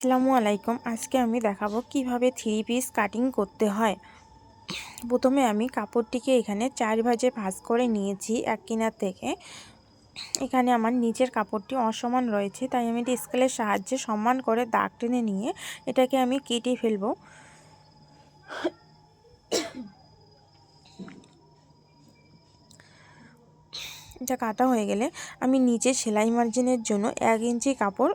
আসসালামু আলাইকুম। আজকে আমি দেখাবো কীভাবে থ্রি পিস কাটিং করতে হয়। প্রথমে আমি কাপড়টিকে এখানে চার ভাজে ভাঁজ করে নিয়েছি এক কিনার থেকে। এখানে আমার নিচের কাপড়টি অসমান রয়েছে, তাই আমি এটি স্কেলের সাহায্যে সমান করে দাগ টেনে নিয়ে এটাকে আমি কেটে ফেলব। এটা কাটা হয়ে গেলে আমি নিচে সেলাই মার্জিনের জন্য এক ইঞ্চি কাপড়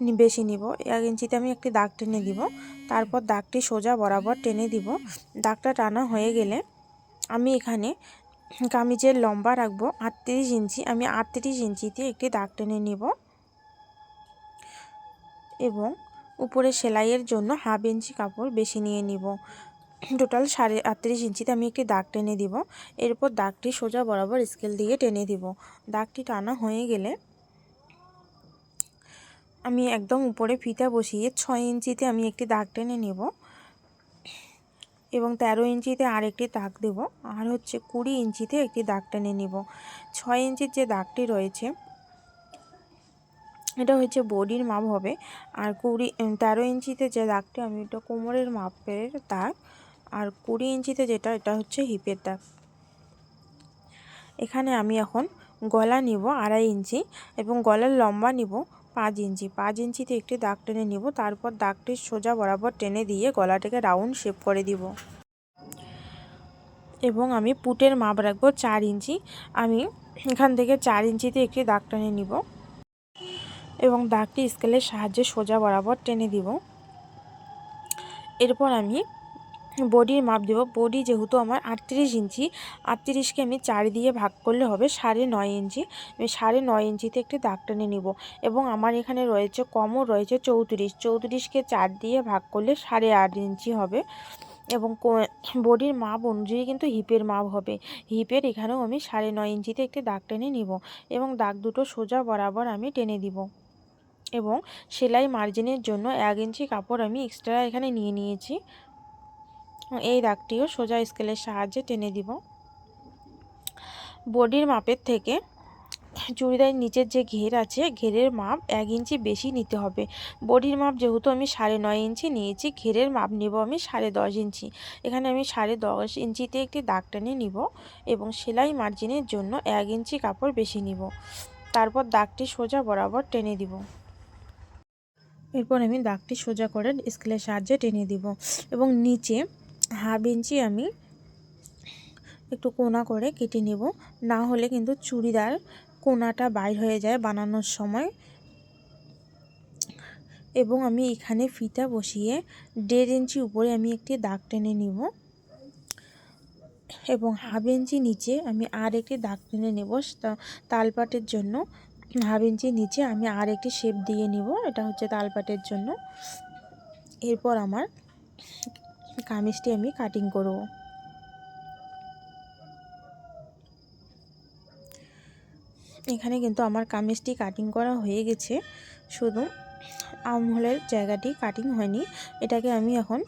বেশি নিব। এক ইঞ্চিতে আমি একটি দাগ টেনে দিব। তারপর দাগটি সোজা বরাবর টেনে দিব। দাগটা টানা হয়ে গেলে আমি এখানে কামিজের লম্বা রাখব। আটত্রিশ ইঞ্চি, আমি আটত্রিশ ইঞ্চিতে একটি দাগ টেনে নিব। এবং উপরে সেলাইয়ের জন্য হাফ ইঞ্চি কাপড় বেশি নিয়ে নিব। টোটাল সাড়ে আটত্রিশ ইঞ্চিতে আমি একটি দাগ টেনে দিব। এরপর দাগটি সোজা বরাবর স্কেল দিয়ে টেনে দিব। দাগটি টানা হয়ে গেলে আমি একদম উপরে ফিতা বসিয়ে ছয় ইঞ্চিতে আমি একটি দাগ টেনে নেব এবং তেরো ইঞ্চিতে আরেকটি দাগ দেব আর হচ্ছে কুড়ি ইঞ্চিতে একটি দাগ টেনে নেব। ছয় ইঞ্চির যে দাগটি রয়েছে, এটা হচ্ছে বডির মাপ হবে আর কুড়ি তেরো ইঞ্চিতে যে দাগটি আমি এটা কোমরের মাপের দাগ আর কুড়ি ইঞ্চিতে যেটা, এটা হচ্ছে হিপের দাগ। এখানে আমি এখন গলা নিব আড়াই ইঞ্চি এবং গলার লম্বা নিব পাঁচ ইঞ্চি, পাঁচ ইঞ্চিতে একটি দাগ টেনে নিব, তারপর দাগটি সোজা বরাবর টেনে দিয়ে গলাটাকে রাউন্ড শেপ করে দিব। এবং আমি পুটের মাপ রাখব চার ইঞ্চি, আমি এখান থেকে চার ইঞ্চিতে একটি দাগ টেনে নিব। এবং দাগটি স্কেলের সাহায্যে সোজা বরাবর টেনে দিব। এরপর আমি বডির মাপ দেব। বডি যেহেতু আমার আটত্রিশ ইঞ্চি, আটত্রিশকে আমি চার দিয়ে ভাগ করলে হবে সাড়ে নয় ইঞ্চি। আমি সাড়ে নয় ইঞ্চিতে একটি দাগ টেনে নিব এবং আমার এখানে রয়েছে কমও রয়েছে চৌত্রিশ। চৌত্রিশকে চার দিয়ে ভাগ করলে সাড়ে আট ইঞ্চি হবে এবং বডির মাপ অনুযায়ী কিন্তু হিপের মাপ হবে। হিপের এখানেও আমি সাড়ে নয় ইঞ্চিতে একটি দাগ টেনে নিব এবং দাগ দুটো সোজা বরাবর আমি টেনে দিব এবং সেলাই মার্জিনের জন্য এক ইঞ্চি কাপড় আমি এক্সট্রা এখানে নিয়ে নিয়েছি। এই দাগটিও সোজা স্কেলের সাহায্যে টেনে দিব। বডির মাপের থেকে চুড়িদারের নিচের যে ঘের আছে, ঘেরের মাপ এক ইঞ্চি বেশি নিতে হবে। বডির মাপ যেহেতু আমি সাড়ে নয় ইঞ্চি নিয়েছি, ঘেরের মাপ নেব আমি সাড়ে দশ ইঞ্চি। এখানে আমি সাড়ে দশ ইঞ্চিতে একটি দাগ টেনে নিব এবং সেলাই মার্জিনের জন্য এক ইঞ্চি কাপড় বেশি নিব। তারপর দাগটি সোজা বরাবর টেনে দিব। এরপর আমি দাগটি সোজা করে স্কেলের সাহায্যে টেনে দিব এবং নিচে হাফ ইঞ্চি আমি একটু কোনা করে কেটে নেব। না হলে কিন্তু চুড়িদার কোনাটা বাইর হয়ে যায় বানানোর সময়। এবং আমি এখানে ফিতা বসিয়ে দেড় ইঞ্চি উপরে আমি একটি দাগ টেনে নিব। এবং হাফ ইঞ্চি নিচে আমি আর একটি দাগ টেনে নেব তালপাটের জন্য। হাফ ইঞ্চি নিচে আমি আর একটি শেপ দিয়ে নিব, এটা হচ্ছে তালপাটের জন্য। এরপর আমার কামিজটি আমি কাটিং করব। এখানে কিন্তু আমার কামিজটি কাটিং করা হয়ে গেছে। শুধু আমহলের জায়গাটি কাটিং হয়নি। এটাকে আমি এখন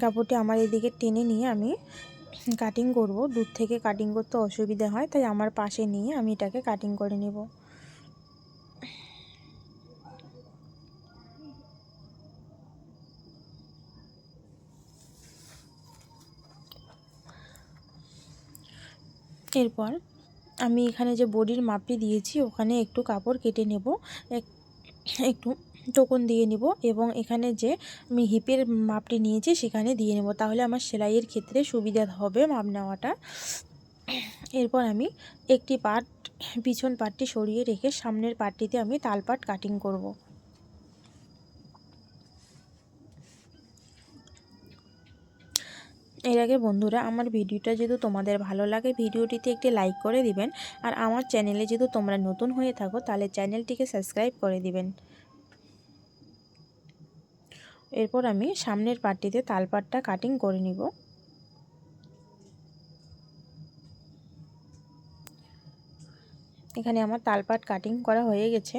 কাপড়টি আমার এদিকে টেনে নিয়ে আমি কাটিং করব। দূর থেকে কাটিং করতে অসুবিধা হয়, তাই আমার পাশে নিয়ে আমি এটাকে কাটিং করে নেব। এরপর আমি এখানে যে বডির মাপটি দিয়েছি, ওখানে একটু কাপড় কেটে নেব একটু টোকন দিয়ে নিব এবং এখানে যে আমি হিপের মাপটি নিয়েছি সেখানে দিয়ে নেব। তাহলে আমার সেলাইয়ের ক্ষেত্রে সুবিধা হবে মাপ নেওয়াটা। এরপর আমি একটি পাট, পিছন পাটটি সরিয়ে রেখে সামনের পাটটিতে আমি তালপাট কাটিং করব। এর আগে বন্ধুরা, আমার ভিডিওটা যদি তোমাদের ভালো লাগে, ভিডিওটিতে একটি লাইক করে দিবেন। আর আমার চ্যানেলে যদি তোমরা নতুন হয়ে থাকো, তাহলে চ্যানেলটিকে সাবস্ক্রাইব করে দিবেন। এরপর আমি সামনের পাটটিতে তালপাটটা কাটিং করে নিব। এখানে আমার তালপাট কাটিং করা হয়ে গেছে।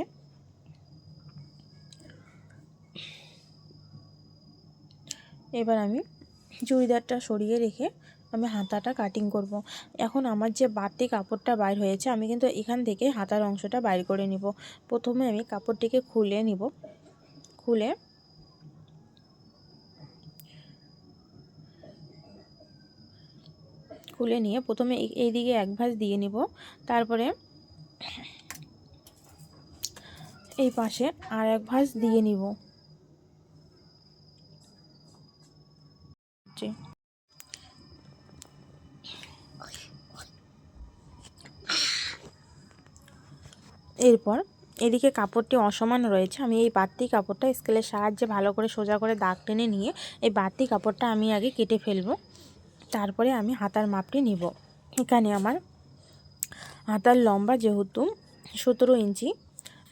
এবার আমি চুড়িদারটা সরিয়ে রেখে আমি হাতাটা কাটিং করব। এখন আমার যে বাড়তি কাপড়টা বাইর হয়েছে, আমি কিন্তু এখান থেকে হাতার অংশটা বাইর করে নিব। প্রথমে আমি কাপড়টিকে খুলে নিব। খুলে খুলে নিয়ে প্রথমে এই- এইদিকে এক ভাঁজ দিয়ে নিব। তারপরে এই পাশে আর এক ভাঁজ দিয়ে নিব। জি। এরপর এদিকে কাপড়টি অসমান রয়েছে। আমি এই বাড়তি কাপড়টা স্কেলের সাহায্যে ভালো করে সোজা করে দাগ টেনে নিয়ে এই বাড়তি কাপড়টা আমি আগে কেটে ফেলব। তারপরে আমি হাতার মাপটি নিব। এখানে আমার হাতার লম্বা যেহেতু সতেরো ইঞ্চি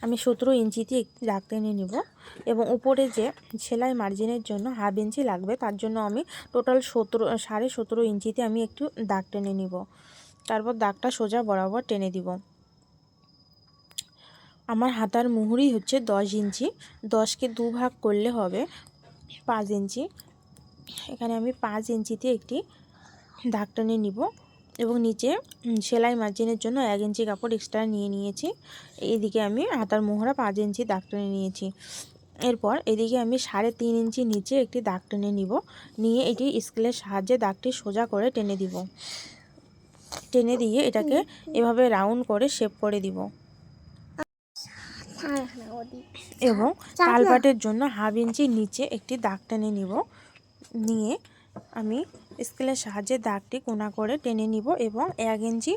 আমি সতেরো ইঞ্চিতে একটি দাগ টেনে নিব এবং উপরে যে সেলাই মার্জিনের জন্য হাফ ইঞ্চি লাগবে, তার জন্য আমি টোটাল সতেরো, সাড়ে সতেরো ইঞ্চিতে আমি একটু দাগ টেনে নিব। তারপর দাগটা সোজা বরাবর টেনে দিব। আমার হাতার মুহুরি হচ্ছে দশ ইঞ্চি। দশকে দু ভাগ করলে হবে পাঁচ ইঞ্চি। এখানে আমি পাঁচ ইঞ্চিতে একটি দাগ টেনে নিব। এবং নিচে সেলাই মার্জিনের জন্য এক ইঞ্চি কাপড় এক্সট্রা নিয়ে নিয়েছি। এইদিকে আমি হাতার মোহরা পাঁচ ইঞ্চি দাগ টেনে নিয়েছি। এরপর এদিকে আমি সাড়ে তিন ইঞ্চি নিচে একটি দাগ টেনে নিব। নিয়ে এটি স্কেলের সাহায্যে দাগটি সোজা করে টেনে দিব। টেনে দিয়ে এটাকে এভাবে রাউন্ড করে শেপ করে দিব। এবং তালপাটের জন্য হাফ ইঞ্চি নিচে একটি দাগ টেনে নিব। নিয়ে আমি স্কেলের সাহায্যে দাগটি কোনা করে টেনে নিব এবং এক ইঞ্চি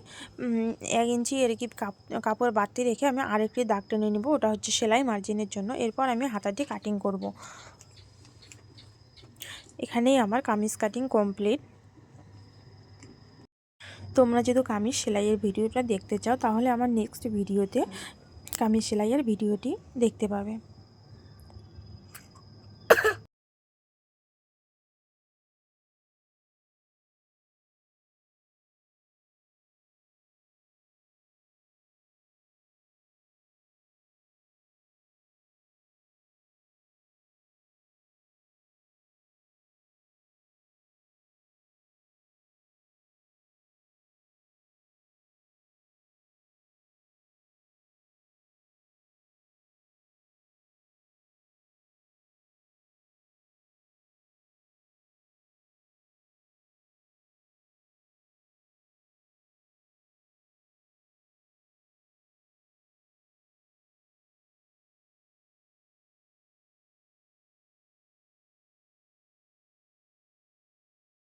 এক ইঞ্চি এর কি কাপ- কাপড় বাড়তি রেখে আমি আরেকটি দাগ টেনে নিব। ওটা হচ্ছে সেলাই মার্জিনের জন্য। এরপর আমি হাতাটি কাটিং করব। এখানেই আমার কামিজ কাটিং কমপ্লিট তোমরা যদি কামিজ সেলাইয়ের ভিডিওটা দেখতে চাও, তাহলে আমার নেক্সট ভিডিওতে কামিজ সেলাইয়ের ভিডিওটি দেখতে পাবে।